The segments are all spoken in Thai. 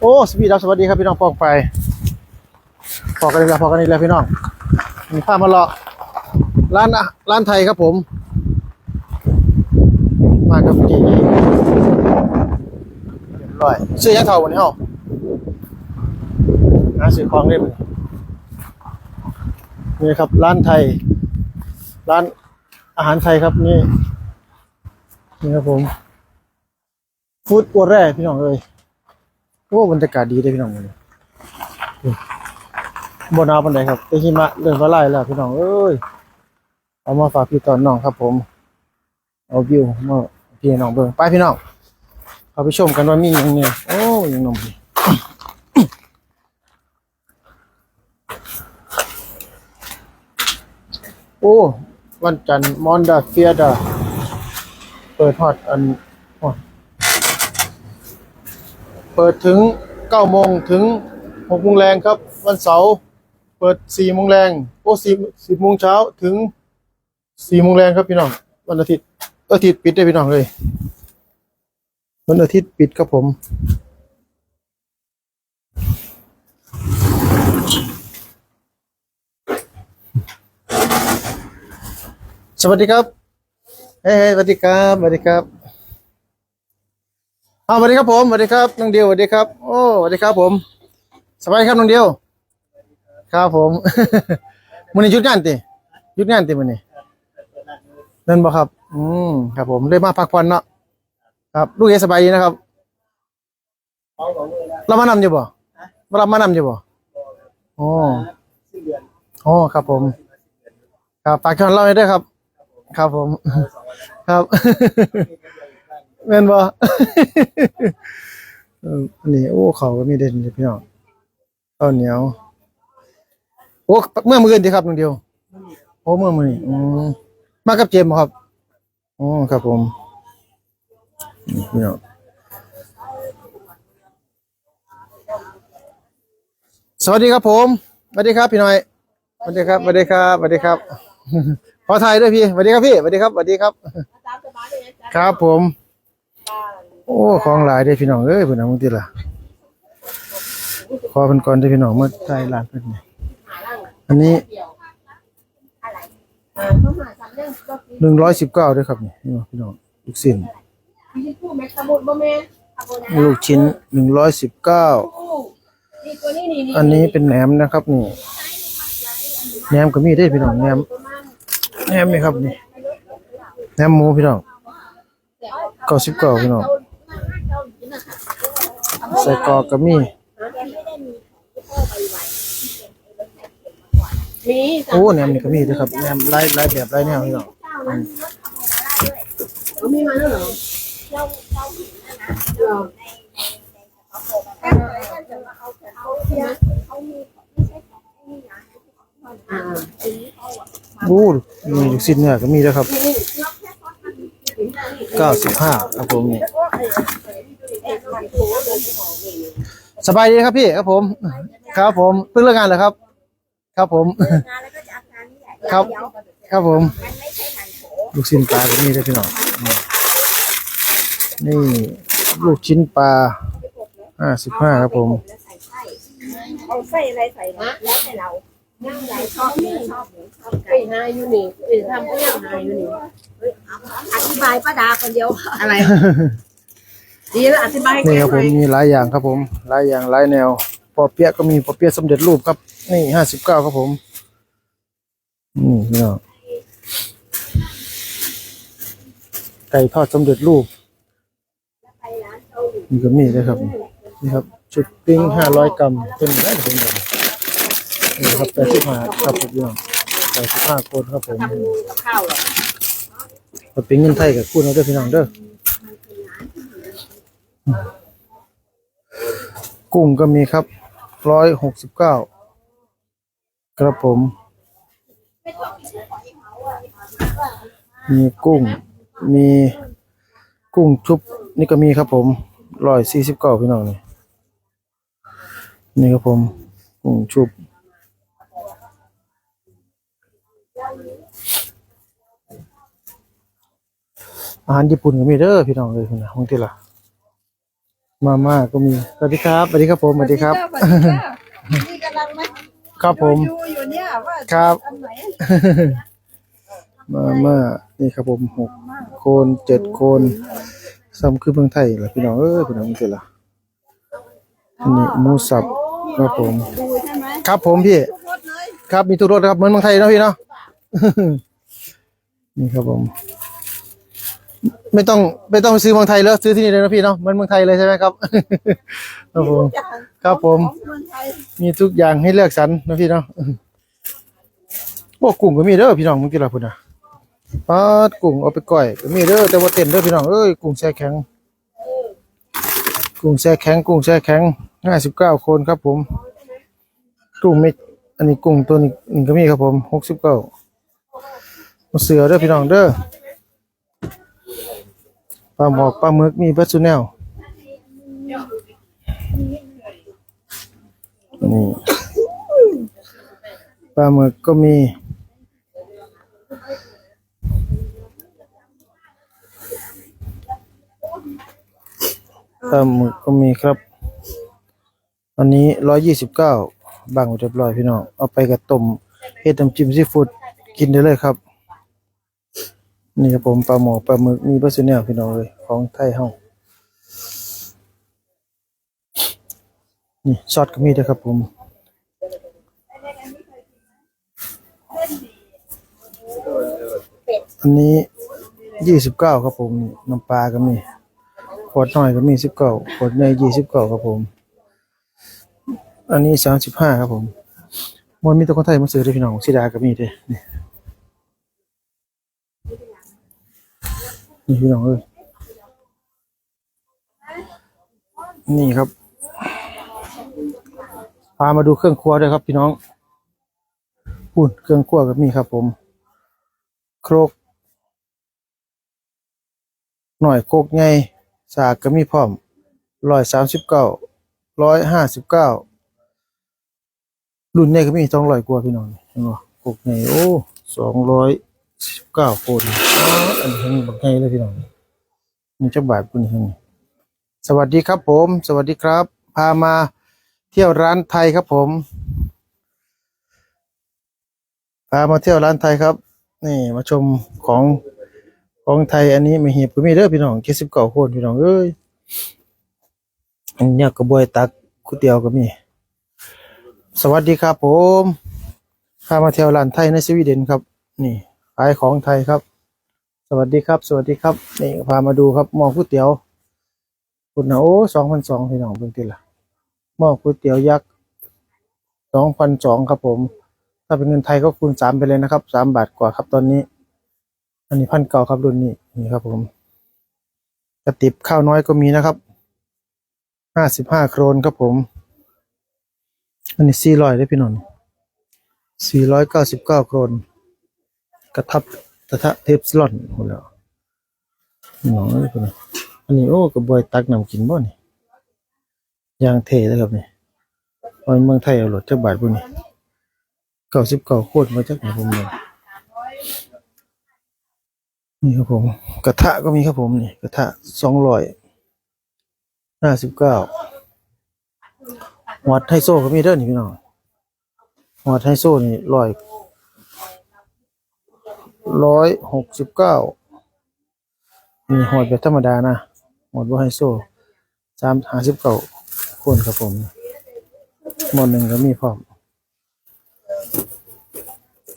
โอ้สวีดับสวัสดีครับพี่น้องปองไปพอกันอีกแล้วพอกันอีกแล้วพี่น้องมีผ้ามาเลาะร้านอะร้านไทยครับผม มากับจีเรียบร้อยซื้อยังเท่าวันนี้เฮาหาซื้อของเล่มนี่ครับ ร้านไทย ร้านอาหารไทยครับนี่นี่ครับผม ฟู้ดอัวแร่พี่น้องเอ้ย อ้บรรยากาศดีเลยพี่น้องเลยบนาวปันไดครับแต่หิมะเริ่มละลายแล้วพี่น้องเอ้ยเอามาฝากพี่ตอนน้องครับผม เอาวิวมาพี่น้องเบิ่งไปพี่น้องเอาไปชมกันว่ามีหยังเนี่ยโอ้ยังนมพี่โอ้ วันจันทร์มอนดาเฟียดา เปิดฮอดอันโอ้ย เปิดถึงเก้าโมงถึงหกโมงแรงครับ วันเสาร์เปิดสี่โมงแรงโอ้สี่สิบโมงเช้าถึงสี่โมงแรงครับพี่น้อง วันอาทิตย์อาทิตย์ปิดได้พี่น้องเลย วันอาทิตย์ปิดครับผมสวัสดีครับ เฮ้ยสวัสดีครับ สวัสดีครับ อ้าสวัสดีครับผมสวัสดีครับน้องเดียวสวัสดีครับโอ้สวัสดีครับผมสบายครับน้องเดียว ครับผมมันนี้ยุดงานติยุดงานติมันนี้นั่นบ่ครับ อืมครับผมได้มาพักผ่อนเนาะครับลูกเอสบายดีนะครับเรามานำอยู่บ่เรามานำอยู่บ่โอ้โอ้ครับผม ครับฝากชวนเราให้ด้วยครับ ครับผม ครับ แม่นบ่อันนี้โอ้เขาก็มีเด่นพี่น้องข้าวเหนียว โอ้เมื่อมื้อนดีครับนึงเดียว โอ้เมื่อมื้อนี้อืมมากับเจมส์บ่ครับอ๋อครับผมพี่น้องสวัสดีครับผมสวัสดีครับพี่น้อยสวัสดีครับสวัสดีครับสวัสดีครับขอถ่ายด้วยพี่สวัสดีครับพี่สวัสดีครับสวัสดีครับ ครับผม โอ้ของหลายเด้พี่น้องเอ้ยเพิ่นเอามึงติล่ะขอเพิ่นก่อนเด้พี่น้องมาถ่ายร้านเพิ่นนี่อันนี้119เก้าด้อครับนี่พี่น้องลูกชิ้นลูกชิ้น119อันนี้เป็นแหนมนะครับนี่แหนมก็มีได้พี่น้องแหนมแหนมนี่ครับนี่แหนมหมูพี่น้อง เก้าสิบเก้าพี่น้องใส่กรอกก็มีมีโอ้แหนมนี่ก็มีด้วยครับแหนมหลายหลายแบบหลายแนวพี่น้องมีมาแล้วเหรออ่าโอ้มีลูกชิ้นเนื้อก็มีด้วยครับ เก้าสิบห้าครับผมนี่สบายดีครับพี่ครับผม ครับผมเพิ่งเลิกงานเหรอครับ ครับผม ครับ ครับผม ลูกชิ้นปลาก็มีด้วยพี่น้องนี่ลูกชิ้นปลาห้าสิบห้าครับผมเอาไส้อะไรใส่แล้วแต่เรา นั่งใหญ่ชอบเนื้อชอบหมูชอบไปไก่หาอยู่นี่เอ้ยทำก็ยังหาอยู่นี่อธิบายป้าดาคนเดียวอะไร ดีแล้วอธิบายให้นี่แกครับหผน่มอยมีหลายอย่างครับผมหลายอย่างหลายแนวปอเปี๊ยะก็มีปอเปี๊ยะสำเร็จรูปครับนี่ห้าสิบเก้าครับผมนี่พี่น้องไก่ทอดสำเร็จรูปนี่ก็มีด้วยครับนี่ครับชุดปิ้งห้าร้อยกรัมเป็นได้เป็นแบบ นี่ครับแปดสิบห้าครับผมพี่น้องแปดสิบห้าคนครับผมทำกับข้าวเหรอปปิ้งเงินไทยกับคุณเอาเด้อพี่น้องเด้อกุ้งก็มีครับร้อยหกสิบเก้าครับผม มีกุ้ง มีกุ้งชุบ นี่ก็มีครับผมร้อยสี่สิบเก้าพี่น้องนี่นี่ครับผม กุ้งชุบ อาหารญี่ปุ่นก็มีเด้อพี่น้องเลยคุณนะบางทีละมาม่าก็มีสวัสดีครับสวัสดีครับผมสวัสดีครับนี่กำลังไหมครับผม ดูอยู่เนี่ยว่าครับ อันไหนมาม่านี่ครับผมหกโคนเจ็ดโคนซ้ำคือเมืองไทยเหรอพี่น้องเอ้ยพี่น้องมันคือละอันนี้หมูสับครับผม ดูใช่ไหมครับผมพี่ ทุกรถเลย ครับมีทุกรถครับเหมือนเมืองไทยเนาะพี่เนาะ นี่ครับผม ไม่ต้องไม่ต้องไปซื้อเมืองไทยแล้วซื้อที่นี่เลยเนาะพี่เนาะเหมือนเมืองไทยเลยใช่ไหมครับ ครับผมอย่างครับผมของเมืองไทยมีทุกอย่างให้เลือกสรรนะพี่เนาะโอ้กุ้งก็มีเด้อพี่น้องมึงกินอะไรพุ่นอะปาดกุ้งเอาไปก่อยก็มีเด้อแต่ว่าเต้นเด้อพี่น้องเอ้ยกุ้งแช่แข็ง กุ้งแช่แข็ง กุ้งแช่แข็งห้าสิบเก้าคนครับผม กุ้งไม่อันนี้กุ้งตัวนี้นี่ก็มีครับผมหกสิบเก้าเสือเด้อพี่น้องเด้อ ปลาหมอกปลาหมึกมีเบัตซูแนลนี่ปลาหมึกก็มี ปลาหมึกก็มีครับอันนี้ร้อยยี่สิบเก้าบางเรียบร้อยพี่น้อง เอาไปกับต้มเฮ็ดน้ำจิ้มซีฟู้ดกินได้เลยครับ นี่ครับผมปลาหมอปลาหมึกมีปลาสุเนียพี่น้องเลยของไทยเฮานี่ซอสก็มีด้วยครับผมอันนี้ยี่สิบเก้าครับผมน้ำปลาก็มีขวดน้อยก็มีสิบเก้าขวดใหญ่ยี่สิบเก้าครับผม อันนี้สามสิบห้าครับผมมันมีตัวคนไทยมาซื้อด้วยพี่น้องสีดาก็มีด้วยนี่ นี่พี่น้องเอ้ยนี่ครับ พามาดูเครื่องครัวด้วยครับพี่น้องปุ่นเครื่องครัวก็มีครับ ผม โครก หน่อยโคกใหญ่สากก็มีพร้อมร้อยสามสิบเก้าร้อยห้าสิบเก้ารุ่นนี้ก็มีสองร้อยกว่าพี่น้องเห็นบ่กกใหญ่โอ้สองร้อย สิบเก้าคนอันนี้เห็นบักใหญ่เลยพี่น้องนี่จักบาทคุณเห็นสวัสดีครับผม สวัสดีครับ พามาเที่ยวร้านไทยครับผม พามาเที่ยวร้านไทยครับ นี่มาชมของของไทยอันนี้ไม่เหียบก็มีเด้อพี่น้องเจ็ดสิบเก้าคนพี่น้องเอ้ยอันเนี้ยกระบวยตักก๋วยเตี๋ยวก็มี สวัสดีครับผมพามาเที่ยวร้านไทยในสวีเดนครับ นี่ ขายของไทยครับ สวัสดีครับ สวัสดีครับนี่พามาดูครับหม้อก๋วยเตี๋ยวคุณนะโอ้สองพันสองพี่น้องเพิ่งติละหม้อก๋วยเตี๋ยวยักษ์สองพันสองครับผม ถ้าเป็นเงินไทยก็คูณสามไปเลยนะครับสามบาทกว่าครับตอนนี้ อันนี้พันเก่าครับรุ่นนี้นี่ครับผมกระติบข้าวน้อยก็มีนะครับห้าสิบห้าโครนครับผม อันนี้สี่ร้อยได้พี่นนท์สี่ร้อยเก้าสิบเก้าโครน กระทับกระทะเทปสลอนหมดแล้วน้องนี่คนอันนี้โอ้กระบวยตักน้ำกินบ่นี่ยางเทเลยครับนี่เอาเมืองไทยเอารถจักบาทพวกนี้เก้าสิบเก้าโคตรมาจากไหนผมเนี่ยนี่ครับผม กระทะก็มีครับผมนี่กระทะสองร้อยห้าสิบเก้าหัวไทโซก็มีเด้อนี่พี่น้องหัวไทโซนี่ร้อย ร้อยหกสิบเก้ามีหัวแบบธรรมดานะหัวบ่ไฮโซสามห้าสิบเก้าคนครับผมหมดหนึ่งก็มีพร้อม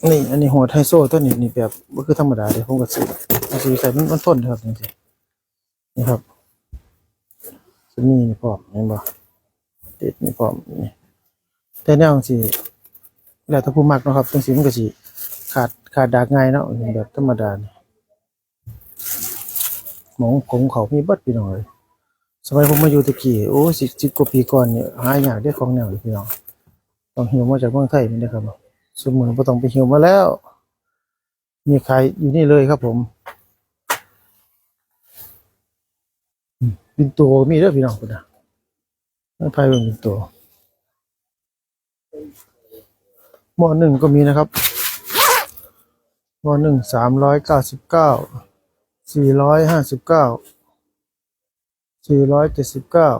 นี่ อันนี้หัวไทโซตัวนี้นี่แบบก็คือธรรมดาเลยผมก็ซื้อซื้อใส่มันมันทนครับจริงๆนี่ครับจะมีนี่พร้อมเห็นบ่ติดนี่พร้อมนี่แต่แนวสิแล้วถ้าผู้มักนะครับจังสิมันก็สิ ขาดดดากง่ายเนาะแบบธรรมดานี่หมองของเขามีเบิดพี่น้องเลยสมัยผมมาอยู่ตะกี้โอ้สิสิบกว่าปีก่อนเนี่ยหายากได้ของแนวพี่น้องต้องหิวมาจากเมืองไทยนี่นะครับสมมือบ่ต้องไปหิวมาแล้ว มีขายอยู่นี่เลยครับผมอืมปินโตมีเด้อพี่น้องพุ่นน่ะไม่พายเป็นตัวหม้อหนึ่งก็มีนะครับ หม้อหนึ่งสามร้อยเก้าสิบเก้าสี่ร้อยห้าสิบเก้าสี่ร้อยเจ็ดสิบเก้า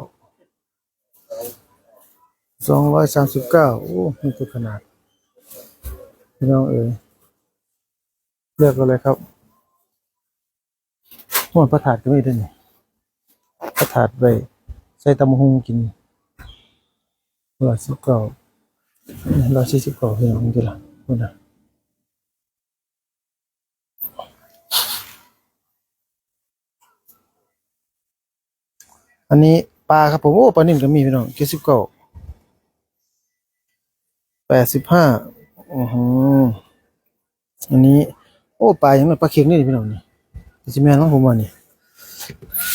สองร้อยสามสิบเก้าโอ้มีตัวขนาดพี่น้องเอ๋ยเลือกกันเลยครับหมดประถาดก็มีด้วยนี่ประถาดไปใส่ตำหุงกินร้อยสิบเก้าร้อยสี่สิบเก้าพี่น้องกินละพูดนะ อันนี้ปลาครับผมโอ้ปลานิ่มก็มีพี่น้องเจ็ดสิบเก้าแปดสิบห้าอือหืออันนี้ โอ้ปลาอย่างนั้ปลาเค็งนี่พี่น้องนี่จิแมนของผมว่านี่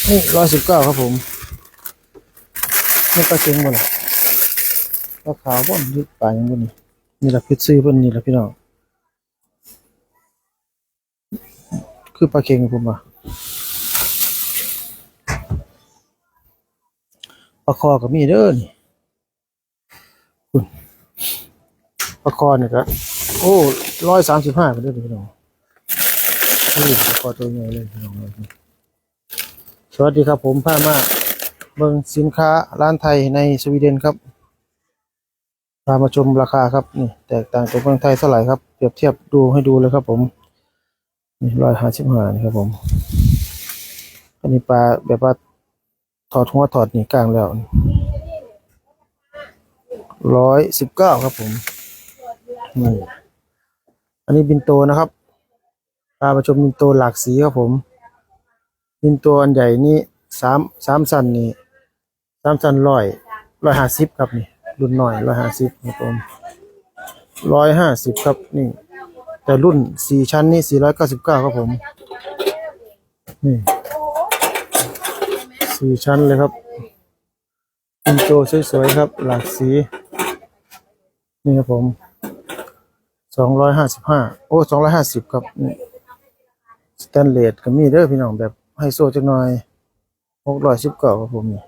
นี่ร้อยสิบเก้าครับผมนี่ปลาเค็งบ่ล่ะปลาขาวบ่นี่ปลาอย่างบ่นี่นี่ละพิซซี่เพิ่นนี่ละพี่น้องคือปลาเค็งผมว่า ปลาคอก็มีเด้อนี่คุณปลาคอเนี่ยก็โอ้ร้อยสามสิบห้าไปด้วยพี่น้องนี่ปลาคอตัวใหญ่เลยพี่น้องสวัสดีครับผมพามาเบิ่งสินค้าร้านไทยในสวีเดนครับพามาชมราคาครับนี่แตกต่างจากเมืองไทยเท่าไหร่ครับเปรียบเทียบดูให้ดูเลยครับผมนี่ร้อยห้าสิบห้านี่ครับผมอันนี้ปลาแบบว่า ถอดหัวถอดนี่กลางแล้วร้อยสิบเก้าครับผมนี่อันนี้บินโตนะครับพามาชมบินโตหลากสีครับผม บินโตอันใหญ่นี่สามสามสันนี่สามสันร้อยร้อยห้าสิบครับนี่รุ่นหน่อยร้อยห้าสิบครับผมร้อยห้าสิบครับนี่ แต่รุ่นสี่ชั้นนี่สี่ร้อยเก้าสิบเก้าครับผมนี่ สี่ชั้นเลยครับบินโตสวยๆครับ หลากสี นี่ครับผมสองร้อยห้าสิบห้าโอ้สองร้อยห้าสิบครับสแตนเลสก็มีเด้อพี่น้องแบบไฮโซจักหน่อยหกร้อยสิบเก้าครับผมนี่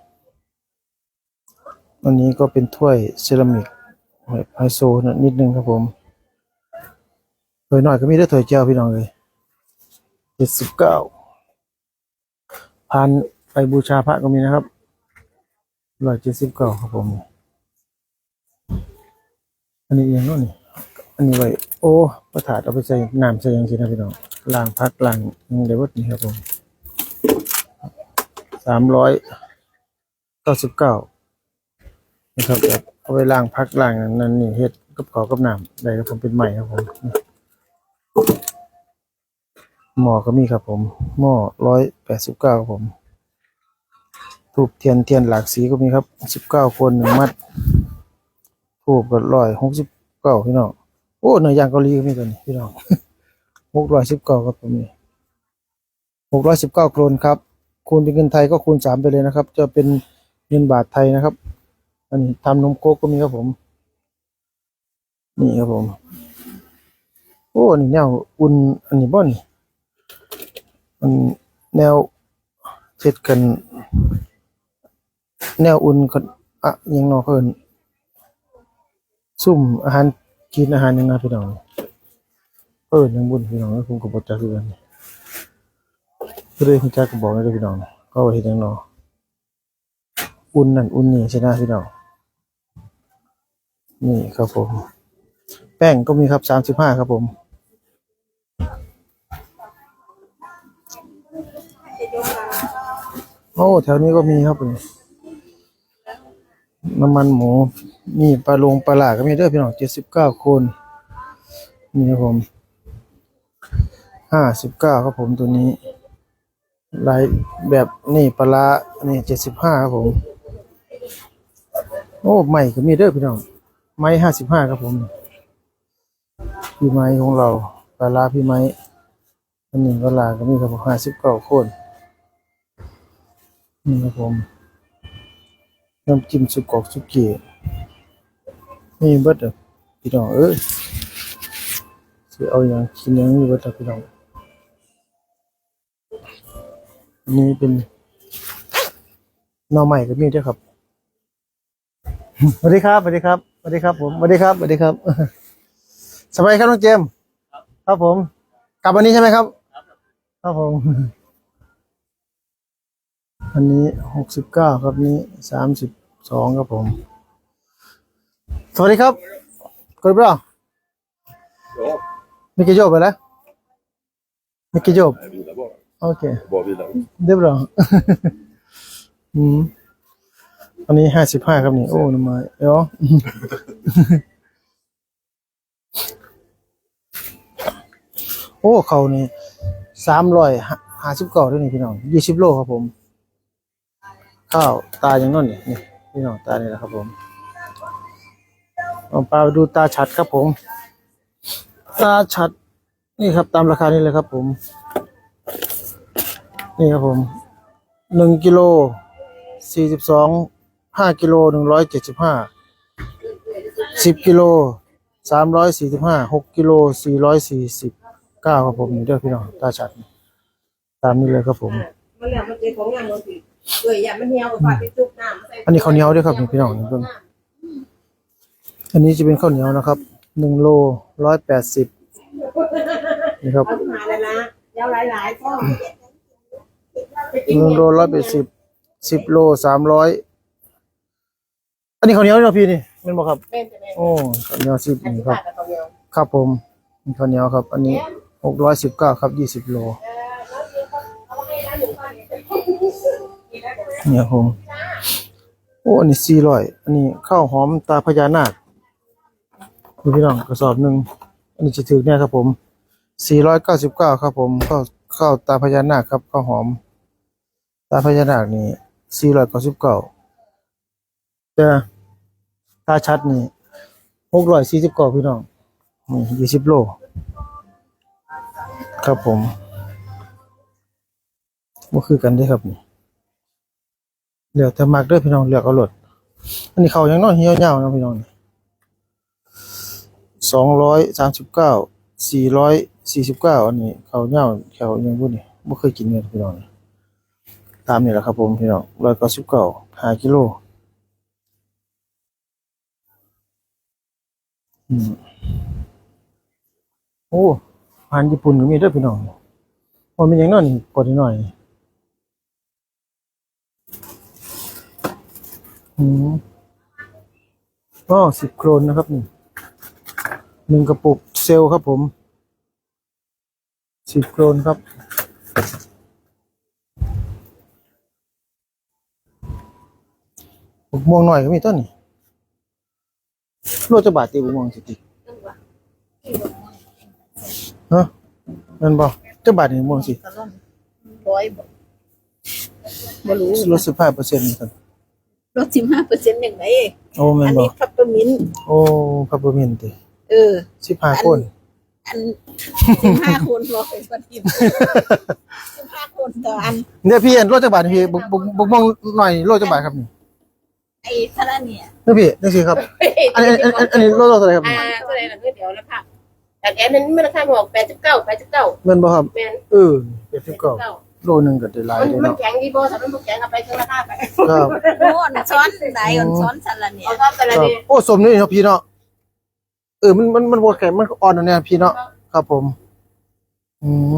อันนี้ก็เป็นถ้วยเซรามิกแบบไฮโซนิดนึงครับผมถ้วยน้อยก็มีเด้อถ้วยแก้วพี่น้องเลยเจ็ดสิบเก้าพัน ไปบูชาพระก็มีนะครับร้อยเจ็ดสิบเก้าครับผม อันนี้เองนาะนี่อันนี้ไว้โอ้ประถาดเอาไปใส่น้ำใส่ยังสินะพี่น้องล้างพักล้างหยังเดี๋ยววัดนี่ครับผมสามร้อยเก้าสิบเก้านะครับแบบเอาไปล้างพักล้างนั่นนี่เฮ็ดกับขอกับน้ำได้ครับผมเป็นใหม่ครับผมหม้อก็มีครับผมหม้อร้อยแปดสิบเก้าครับผม ทูบเทียนเทียนหลากสีก็มีครับสิบเก้าคนหนึ่งมัดถูกก็ร้อยหกสิบเก้าพี่น้องโอ้เนื้อย่างเกาหลีก็มีตัวนี้พี่น้องหกร้อยสิบเก้าครับผมนี่หกร้อยสิบเก้าโครนครับ คูณเป็นเงินไทยก็คูณสามไปเลยนะครับ จะเป็นเงินบาทไทยนะครับ อันนี้ทำนมโคกก็มีครับผม นี่ครับผม โอ้นี่แนวอุ่นอันนี้บ่นี่มันแนวเช็ดกัน แนวอุ่นกันอะยังนอกเพิ่นซุ่มอาหารกินอาหารยังไงพี่น้องเออยังบุญพี่น้องผมก็บอกจักคือกันเรื่องคุณจักก็บอกเลยพี่น้องก็ว่าเห็นยังนาะอุ่นนั่นอุ่นนี่ใช่ไหมพี่น้องนี่ครับผม แป้งก็มีครับสามสิบห้าครับผม โอ้แถวนี้ก็มีครับผม น้ำมันหมูมีปลาลงปลาหลาก็มีเด้อพี่น้องเจ็ดสิบเก้าคนนี่ครับผมห้าสิบเก้าครับผมตัวนี้ลายแบบนี่ปลาร้านี่เจ็ดสิบห้าครับผม โอ้ใหม่ก็มีเด้อพี่น้องไม้ห้าสิบห้าครับผม พี่ไม้ของเราปลาร้าพี่ไม้อันหนึ่งปลาร้าก็มีครับผมห้าสิบเก้าคนนี่ครับผม น้ำจิ้มสุกอกสุกี้นี่เบิดอะพี่น้องเอ้ยสิเอาอย่างกินอย่างนี้เบิดอะพี่น้องนนี่เป็นนอใหม่ก็มีด้วยครับสวัสดีครับสวัสดีครับสวัสดีครับ ผมสวัสดีครับสวัสดีครับสบายครับน้องเจมส์ครับผม กลับวันนี้ใช่ไหมครับ ครับผม อันนี้หกสิบเก้าครับนี้สามสิบสองครับผม สวัสดีครับกดบรา Ja, Mycket jobb eller? Mycket jobb? jag vilar bara. Okej, Bara vilar. det är bra. อืมอันนี้ห้าสิบห้าครับนี่ โอ้น้ำมาเอ๋อโอ้เขานี่สามร้อยห้าสิบเก้าด้วยนี่พี่น้องยี่สิบโลครับผม ข้าวตาอย่างนั้นนี่นี่พี่น้องตานี่แหละครับผมเอาปลาไปดูตาชัดครับผม ตาชัด นี่ครับตามราคานี้เลยครับผม นี่ครับผมหนึ่งกิโลสี่สิบสองห้ากิโลหนึ่งร้อยเจ็ดสิบห้าสิบกิโลสามร้อยสี่สิบห้าหกกิโลสี่ร้อยสี่สิบเก้าครับผมนี่เด้อพี่น้องตาชัด ตามนี้เลยครับผมมันแล้วมัน เป็นของงานมันสิเอ้ยอย่ามันเหี่ยวกับฝากไปจุกน้ำใส่อันนี้ข้าวเหนียวด้วยครับนี่พี่น้องนี่เบิ่ง อันนี้จะเป็นข้าวเหนียวนะครับ หนึ่งโลร้อยแปดสิบนี่ครับ เอาขึ้นมาเลยนะยาวหลายๆก็หนึ่งโลร้อยแปดสิบสิบโลสามร้อยอันนี้ข้าวเหนียวเนาะพี่นี่แมันบอกครับ เป็นจะเป็นโอ้ข้าวเหนียวสิบอันนี่ที่ครัฝาบกกับตัวเดียวครับผมมีข้าวเหนียวครับ อันนี้หกร้อยสิบเก้าครับยี่สิบโลเนี่ย เนี่ยผม โอ้ อันนี้สี่ร้อย อันนี้ข้าวหอมตาพญานาคพี่น้องกระสอบหนึ่ง อันนี้จะถือเนี่ยครับผมสี่ร้อยเก้าสิบเก้าครับผมข้าวข้าวตาพญานาคครับข้าวหอม ตาพญานาคนี่สี่ร้อยเก้าสิบเก้าแต่ตาชัดนี่หกร้อยสี่สิบเก้าพี่น้องนี่ยี่สิบโล ครับผมบ่คือกันเด้ครับนี่ เหลือแต่มากเด้อพี่น้องเหลือกเอารถอันนี้เขายังน้อยเหี่ยวยวนะพี่น้องสองร้อยสามสิบเก้าสี่ร้อยสี่สิบเก้าอันนี้เขาเหี่ยวแถวยังพูดนี่บ่เคยกินเลยพี่น้องตามนี่แหละครับผมพี่น้องร้อยเก้าสิบเก้าห้ากิโลอืมโอ้อาหารญี่ปุ่นก็มีด้วยพี่น้องมันเป็นอย่างนั้นนี่กดนิดหน่อย อืมก็สิบโครนนะครับนี่หนึ่งกระปุกเซลล์ครับผมสิบโครนครับ บุกม่วงหน่อยก็มีต้นนี่โลจะบาทตีบุกม่วงสิติฮะนั่นบ่จะบาทนี่ม่วงสิร้อยบ่บ่รู้ลดสิบห้าเปอร์เซ็นต์ครับ ลดสิบห้าเปอร์เซ็นต์อย่างไรโอ้แม่อันนบ่นี้พับเปอร์มินต์โอ้พับเปอร์มินต์ติเออ สิบห้าคน อันสิบห้าคนรอเป็นคนทีมสิบห้าคนต่ออัน เนี่ยพี่อันโลจะบาทนี่พี่บุกบุกบุกม่วงหน่อยโลจะบาทครับนี่ไอ้ทะเลเนี่ยนี่พี่นี่สิครับ อันนี้อันนี้อันนี้อันนี้โลโลเท่าไหร่ครับอ่าเท่าไหร่ล่ะเดี๋ยวแล้วค่ะแต่แอนนั้นมันราคาบอกแปดสิบเก้าแปดสิบเก้าแม่นบ่ครับแมนเออเจ็ดสิบเก้า โลหนึงก็ได้หลายมันเลยมันเนาะแข็งดีโบสำหรับมันแข็งเอาไปคือราคาไปครับโอ้อนซ้อนไหนอ่อนซ้อนสลันเนี่ยเอาก็แต่ละครับนี่โอ้สมนี่เนาะพี่เนาะเออมันมันมันบ่แข็งมันอ่อนอันเนี้ยพี่เนาะครับผมอืม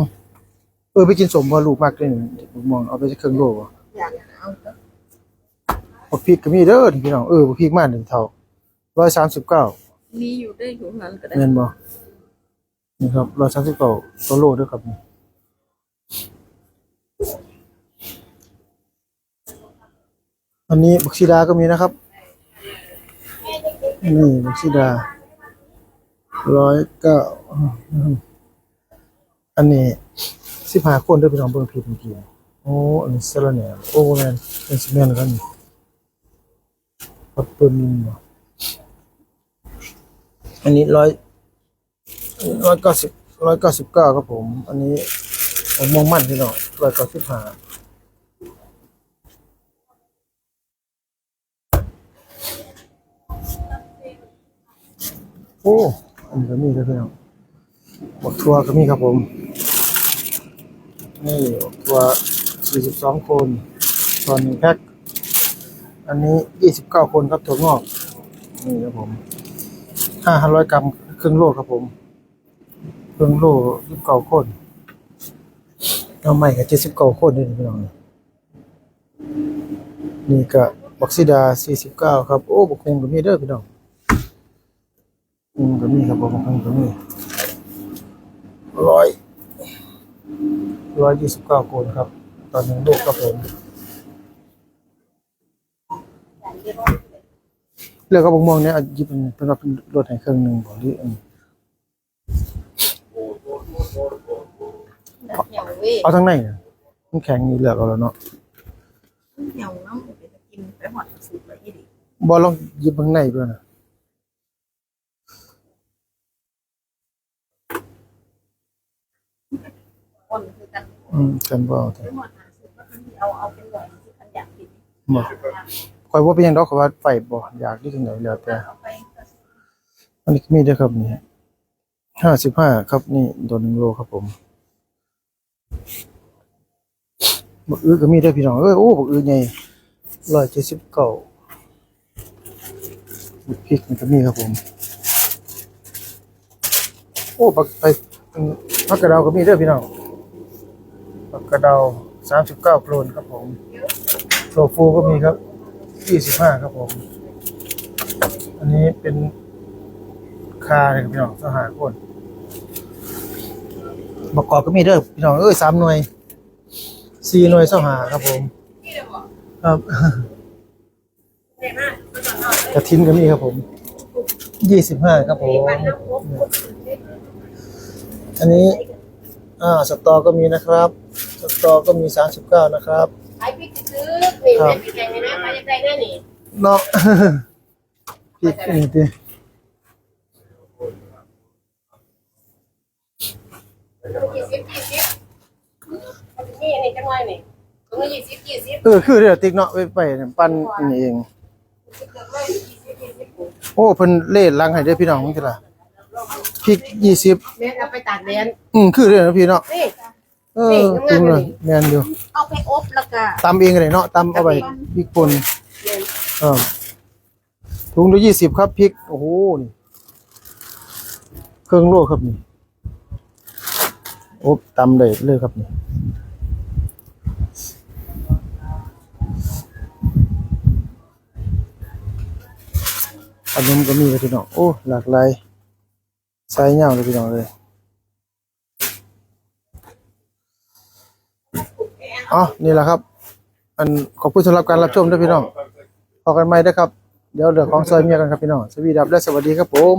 เออไปกินสมบ่ลูกมากเลยนี่ผมมองเอาไปสักครึ่งโลบ่ อยากเอาบักพริกก็มีเด้อนี่พี่น้องเออบักพริกมาหนึ่งเท่าร้อยสามสิบเก้ามีอยู่ด้วยอยู่นั้นก็ได้เงินบ่นี่ครับร้อยสามสิบเก้าตัวโลเด้วยครับนี่ อันนี้บักซีดาก็มีนะครับ นี่บักซีดาร้อยเก้าอันนี้สิบห้าคนด้วยพี่น้องเบิ่งผิดเมื่อกี้โอ้อันนี้เซลเนียโอ้แมนเป็นสิแมนกันนี่ปัดเปิ้ลนี่บ่อันนี้ร้อยร้อยเก้าสิบร้อยเก้าสิบเก้าครับผม อันนี้ผมมองมั่นพี่น้องร้อยเก้าสิบห้า อ้อันนี้ก็มีครับพี่น้องบักทัวก็มีครับผม นี่บักทัวสี่สิบสองคนตอนหนึ่งแพ็คอันนี้ยี่สิบเก้าคนครับถั่วงอก นี่ครับผมห้าร้อยกรัมครึ่งโลครับผม ครึ่งโลยี่สิบเกาคนเอาใหม่กับเจ็ดสิบเก้าคนนี่พี่น้องนี่ก็บักซิดาสี่สิบเก้าครับ โอ้บักคงกับมีเด้อพี่น้อง บผมอืมก็มีร้อยร้อยยี่สิบเก้าโกนครับ ตอนหนึ่งลูกครับผมเลือกกระบอกม่วงเนี่ยอะหยิบเป็นเป็นว่าเป็นรถให้เครื่องหนึ่งบอกที่อืมอย่างเว้ยเอาทั้งในน่ะมันแข็งนี่เลือกเอาแล้วเนาะเหี่ยวน้ำไปกินไปหอดสุดเลยอีดิบอลลองหยิบข้างในด้วยนะ คนคือกันอืมกันบ่เอาแต่ไปหอดหาสุดก็คือเอาเอาเป็นหน่วยที่ขันอยากกินบ่คอยว่าเป็นหยังดอกเขาว่าไฟบ่อยากที่ถึงไหนแล้วแต่ เอาไปอันนี้ก็มีด้วยครับนี่ห้าสิบห้าครับนี่ตัวหนึ่งโลครับผมบักอื้อก็มีด้วยพี่น้องเอ้ยโอ้บักอื้อใหญ่ร้อยเจ็ดสิบเก้าบักพริกมันก็มีครับผม โอ้บักไปผักกระเดาวก็มีด้วยพี่น้องผั กระเดาวสามสิบเก้าโคลนครับผมโลฟูก็มีครับยี่สิบห้าครับผม อันนี้เป็นคาเลยครับพี่น้องสหคนบกกอกก็มีเด้อพี่น้องเอ้ยสามหน่วยสี่หน่วยสหาครับผม ครับกระทินก็มีครับผมยี่สิบห้าครับผม อันนี้ อ่าสตอก็มีนะครับ ตอก็มีสามสิบเก้านะครับไอ้พี่ซื้อนี่แม่พี่แกงนี่นะไปยังไงแน่นี่เนาะพี่นี่ดิยี่สิบยี่สิบนี่นี่จังไรนี่ตรงนี้ยี่สิบยี่สิบเออ คือเดี๋ยวติ๊กเนาะไปไปเนี่ยปั้นนี่เองโอ้เพิ่นเล่ลังให้เด้อพี่น้องมึงติล่ะพริกยี่สิบแม่เอาไปตากแดดอืมคือเด้อนะพี่เนาะนี่ เออจริงเลยแม่นอยู่เอาไปอบแล้วก็ตำเองก็ได้เนาะตำเอาไปพริกป่นเออถุงละยี่สิบครับพริก โอ้โหนี่เครื่องโลครับนี่โอ้ตำได้เลยครับนี่ขนมก็มีครับพี่น้องโอ้หลากหลายไซส์ยาวเลยพี่น้องเลย อ๋อนี่แหละครับ อันขอบคุณสำหรับการรับชมด้วยพี่น้องพอกันไหมนะครับ เดี๋ยวเหลือของซอยเมียกันครับพี่น้องสวีดับและสวัสดีครับผม